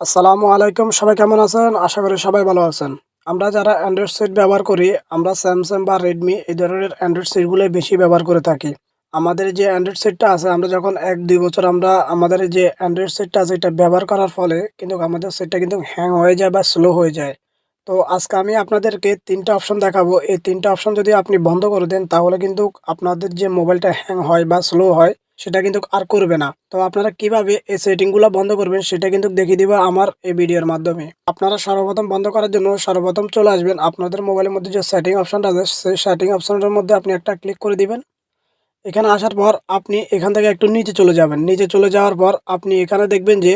আসসালামু আলাইকুম, সবাই কেমন আছেন? আশা করি সবাই ভালো আছেন। আমরা যারা অ্যান্ড্রয়েড সেট ব্যবহার করি, আমরা স্যামসাং বা রেডমি এই ধরনের অ্যান্ড্রয়েড সেটগুলো বেশি ব্যবহার করে থাকি। আমাদের যে অ্যান্ড্রয়েড সেটটা আছে, আমরা যখন এক, দুই বছর আমরা আমাদের যে অ্যান্ড্রয়েড সেটটা আছে, এটা ব্যবহার করার ফলে কিন্তু আমাদের সেটটা কিন্তু হ্যাং হয়ে যায় বা স্লো হয়ে যায়। তো আজকে আমি আপনাদেরকে তিনটা অপশন দেখাবো। এই তিনটা অপশন যদি আপনি বন্ধ করে দেন, তাহলে কিন্তু আপনাদের যে মোবাইলটা হ্যাং হয় বা স্লো হয় সেটা কিন্তু আর করবে না। তো আপনারা কীভাবে এই সেটিংগুলো বন্ধ করবেন সেটা কিন্তু দেখিয়ে দিব আমার এই ভিডিওর মাধ্যমে। আপনারা সর্বপ্রথম বন্ধ করার জন্য সর্বপ্রথম চলে আসবেন। আপনাদের মোবাইলের মধ্যে যে সেটিং অপশনটা আছে, সেই সেটিং অপশনটার মধ্যে আপনি একটা ক্লিক করে দিবেন। এখানে আসার পর আপনি এখান থেকে একটু নিচে চলে যাবেন। নিচে চলে যাওয়ার পর আপনি এখানে দেখবেন যে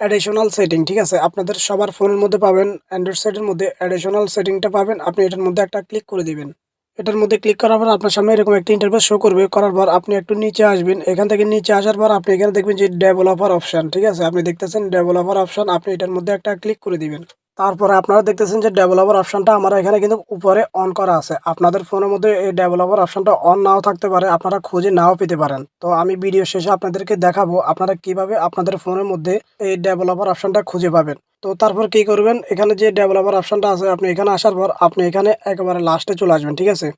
অ্যাডিশনাল সেটিং ঠিক আছে? আপনাদের সবার ফোনের মধ্যে পাবেন অ্যান্ড্রয়েড সেটের মধ্যে অ্যাডিশনাল সেটিংটা পাবেন। আপনি এটার মধ্যে একটা ক্লিক করে দিবেন। এটার মধ্যে ক্লিক করার পর আপনার সামনে এরকম একটা ইন্টারফেস শো করবে। করার পর আপনি একটু নিচে আসবেন। এখান থেকে নিচে আসার পর আপনি এখানে দেখবেন যে ডেভেলপার অপশান ঠিক আছে? আপনি দেখতেছেন ডেভেলপার অপশান আপনি এটার মধ্যে একটা ক্লিক করে দিবেন। তারপরে আপনারা দেখতেছেন যে ডেভেলপার অপশনটা আমার এখানে কিন্তু উপরে অন করা আছে। আপনাদের ফোনের মধ্যে এই ডেভেলপার অপশনটা অন নাও থাকতে পারে, আপনারা খুঁজে নাও পেতে পারেন। তো আমি ভিডিও শেষে আপনাদেরকে দেখাবো আপনারা কীভাবে আপনাদের ফোনের মধ্যে এই ডেভেলপার অপশনটা খুঁজে পাবেন। তো তারপর কি করবেন? এখানে যে ডেভেলপার অপশনটা আছে, আপনি এখানে আসার পর আপনি এখানে একেবারে লাস্টে চলে আসবেন, ঠিক আছে?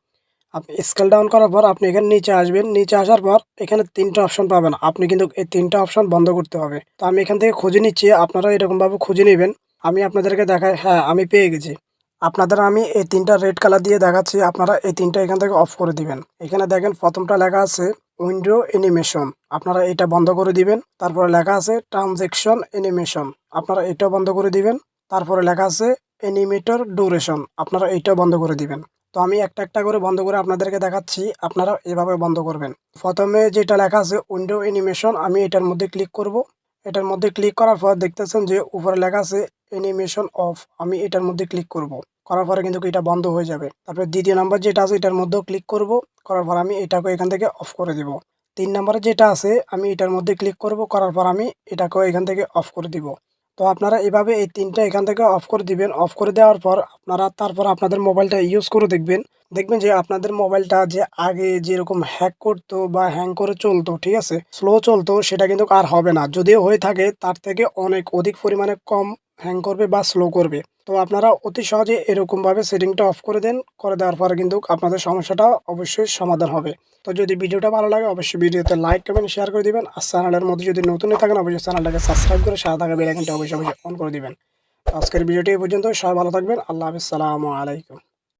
আপনি স্কেল ডাউন করার পর আপনি এখানে নিচে আসবেন, নিচে আসার পর এখানে তিনটা অপশন পাবেন। আপনি কিন্তু এই তিনটা অপশন বন্ধ করতে হবে। তো আমি এখান থেকে খুঁজে নিচ্ছি, আপনারা এরকমভাবে খুঁজে নেবেন। আমি আপনাদেরকে দেখাই হ্যাঁ আমি পেয়ে গেছি। আপনাদের আমি এই তিনটা রেড কালার দিয়ে দেখাচ্ছি, আপনারা এই তিনটা এখান থেকে অফ করে দিবেন। এখানে দেখেন প্রথমটা লেখা আছে উইন্ডো অ্যানিমেশন। আপনারা এটা বন্ধ করে দিবেন, তারপরে লেখা আছে ট্রানজেকশন অ্যানিমেশন। আপনারা এটা বন্ধ করে দিবেন, তারপরে লেখা আছে অ্যানিমেটর ডুরেশন আপনারা এইটা বন্ধ করে দিবেন। তো আমি একটা একটা করে বন্ধ করে আপনাদেরকে দেখাচ্ছি, আপনারা এভাবে বন্ধ করবেন। প্রথমে যেটা লেখা আছে উইন্ডো অ্যানিমেশন, আমি এটার মধ্যে ক্লিক করব। এটার মধ্যে ক্লিক করার পর দেখতেছেন যে উপরে লেখা আছে অ্যানিমেশন অফ আমি এটার মধ্যে ক্লিক করব। করার পরে কিন্তু এটা বন্ধ হয়ে যাবে। তারপরে দ্বিতীয় নাম্বার যেটা আছে এটার মধ্যেও ক্লিক করব। করার পর আমি এটাকে এখান থেকে অফ করে দিব। তিন নম্বরে যেটা আছে, আমি এটার মধ্যে ক্লিক করব। করার পর আমি এটাকেও এখান থেকে অফ করে দিব। তো আপনারা এভাবে এই তিনটা এখান থেকে অফ করে দিবেন। অফ করে দেওয়ার পর আপনারা তারপর আপনাদের মোবাইলটা ইউজ করে দেখবেন। দেখবেন যে আপনাদের মোবাইলটা যে আগে যেরকম হ্যাক করতো বা হ্যাং করে চলতো, ঠিক আছে? স্লো চলতো, সেটা কিন্তু আর হবে না। যদিও হয়ে থাকে, তার থেকে অনেক অধিক পরিমাণে কম হ্যাং করবে বা স্লো করবে। তো আপনারা অতি সহজে এরকমভাবে সেটিংটা অফ করে দেন, করে দেওয়ার পরে কিন্তু আপনাদের সমস্যাটা অবশ্যই সমাধান হবে। তো যদি ভিডিওটা ভালো লাগে, অবশ্যই ভিডিওতে লাইক কমেন্ট শেয়ার করে দিবেন। আর চ্যানেলের মধ্যে যদি নতুন থাকেন, অবশ্যই চ্যানেলটাকে সাবস্ক্রাইব করে সাথে থাকা বেলাইকনটা অবশ্যই অবশ্যই অন করে দিবেন। আজকের ভিডিওটি এই পর্যন্ত সবাই ভালো থাকবেন। আল্লাহ হাফিজ, সালামু আলাইকুম।